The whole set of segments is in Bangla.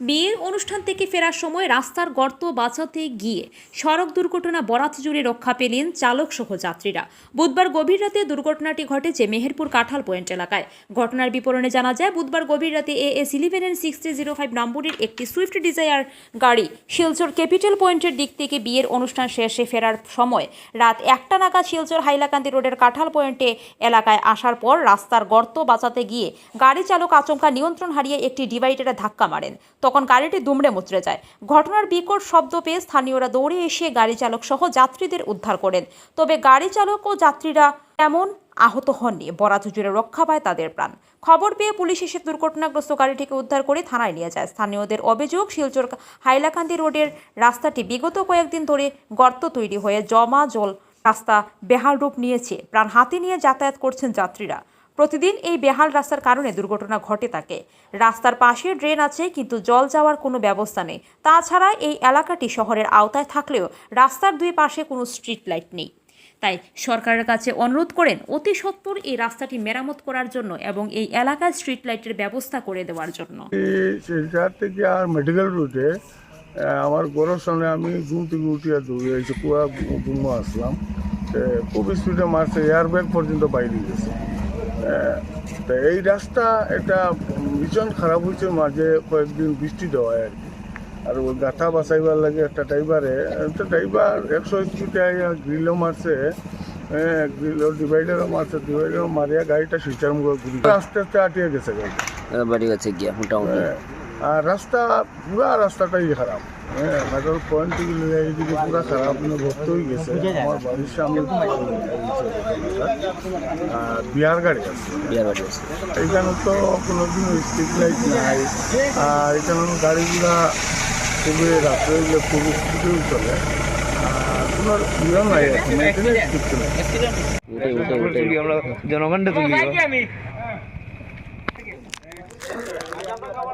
বিয়ের অনুষ্ঠান থেকে ফেরার সময় রাস্তার গর্ত বাঁচাতে গিয়ে সড়ক দুর্ঘটনা, বরাত জুড়ে রক্ষা পেলেন চালক সহ যাত্রীরা। বুধবার গভীর রাতে দুর্ঘটনাটি ঘটেছে মেহেরপুর কাঁঠাল পয়েন্ট এলাকায়। ঘটনার বিবরণে জানা যায়, বুধবার গভীর রাতে A S eleven N zero five নম্বরের একটি সুইফট ডিজায়ার গাড়ি শিলচর ক্যাপিটাল পয়েন্টের দিক থেকে বিয়ের অনুষ্ঠান শেষে ফেরার সময় রাত একটা নাগাদ শিলচর হাইলাকান্দি রোডের কাঁঠাল পয়েন্টে এলাকায় আসার পর রাস্তার গর্ত বাঁচাতে গিয়ে গাড়ি চালক আচমকা নিয়ন্ত্রণ হারিয়ে একটি ডিভাইডারে ধাক্কা মারেন। তখন গাড়িটি দুমড়ে মুচড়ে যায়। ঘটনার বিকট শব্দ পেয়ে স্থানীয়রা দৌড়ে এসে গাড়ি চালক সহ যাত্রীদের উদ্ধার করেন। তবে গাড়ি চালক ও যাত্রীরা তেমন আহত হননি। বরাত জুড়ে রক্ষা পায় তাদের প্রাণ। খবর পেয়ে পুলিশ এসে দুর্ঘটনাগ্রস্ত গাড়িটিকে উদ্ধার করে থানায় নিয়ে যায়। স্থানীয়দের অভিযোগ, শিলচর হাইলাকান্দি রোডের রাস্তাটি বিগত কয়েকদিন ধরে গর্ত তৈরি হয়ে জমা জল রাস্তা বেহাল রূপ নিয়েছে। প্রাণ হাতে নিয়ে যাতায়াত করছেন যাত্রীরা। প্রতিদিন এই বেহাল রাস্তার কারণে দুর্ঘটনা ঘটে থাকে রাস্তার পাশে ড্রেন আছে, কিন্তু জল যাওয়ার কোনো ব্যবস্থা নেই। তাছাড়া এই এলাকাটি শহরের আওতায় থাকলেও রাস্তার দুই পাশে কোনো স্ট্রিট লাইট নেই। তাই সরকারের কাছে অনুরোধ করেন অতি সত্বর এই রাস্তাটি মেরামত করার জন্য এবং এই এলাকায় স্ট্রিট লাইটের ব্যবস্থা করে দেওয়ার জন্য। থেকে আর মেডিকেল রুটে আমার গরুর সঙ্গে আমি ঘুম থেকে উঠিয়া দৌড়ে এসে পুরা ঘুমো আসলাম। খুব স্পিডে মারছে এয়ার ব্যাগ পর্যন্ত বাইরে গেছে। তো এই রাস্তা এটা ভীষণ খারাপ হয়েছে মাঝে কয়েকদিন বৃষ্টি দেওয়ায় আর কি। আর ওই গাথা বাঁচাইবার লাগে একটা ড্রাইভারে একটা ড্রাইভার একশো স্পিডে গ্রিলও মারছে হ্যাঁ গ্রিলও ডিভাইডারও মারছে ডিভাইডারও মারিয়া গাড়িটা সুইচার মুখে ঘুরি আস্তে আস্তে আটিয়ে গেছে গাড়িটা। বাড়ি গেছে গিয়া মোটামুটি। হ্যাঁ, রাস্তা পুরা রাস্তাটাই খারাপ। হ্যাঁ মেট্রোল পয়েন্ট থেকে লিয়ে পুরা খারাপ মানে ভর্তি হয়ে গেছে আমার বাড়ির সামনে আর বিহার গাড়ি আছে। বিয়ার বাড়ি আছে। এইখানে তো কোনোদিন স্ট্রিট লাইট নাই। আর এখানে গাড়িগুলা খুবই রাত্রে হইলে খুব স্পিডেও চলে। আর কোনো ইয়ে নাই এখন জনগণটা তুলি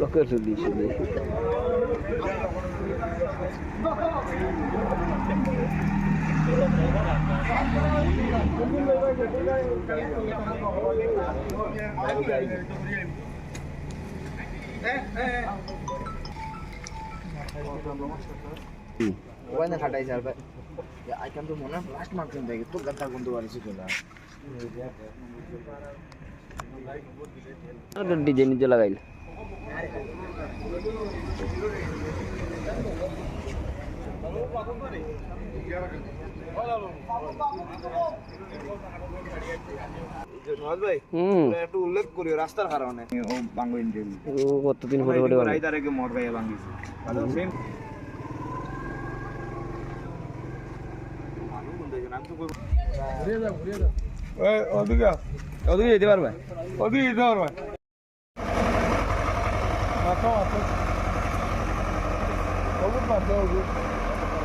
লোকের তুলি শুধু ওখানে খাটাইছে আর আইকান মনে লাস্ট মার্কিং দেখে তো গাদ্দা বন্ধু বাড়িছে চলে ডিজাইন নিজে লাগাইল। রাস্তার কারণে কতদিন পরে পরে বানাই। রাইদার আগে মোট গায়ে ভাঙিছে সেম এই, ওদিকে। ওদিকে যেতে পারবে? ওদিকে যেতে পারবে।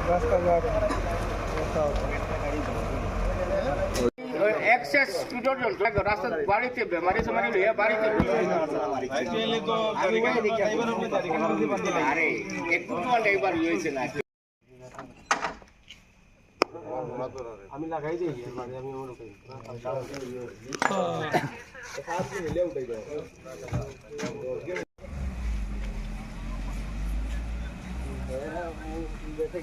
রাস্তাঘাট এক্সেস স্পিডর রাস্তা বাড়িতে বেমারি সেমারি লইয়া বাড়িতে আরে একটু তো ড্রাইভার হয়েছে না। আমি লাগাই দিই মানে আমি মনে উঠাই দেখে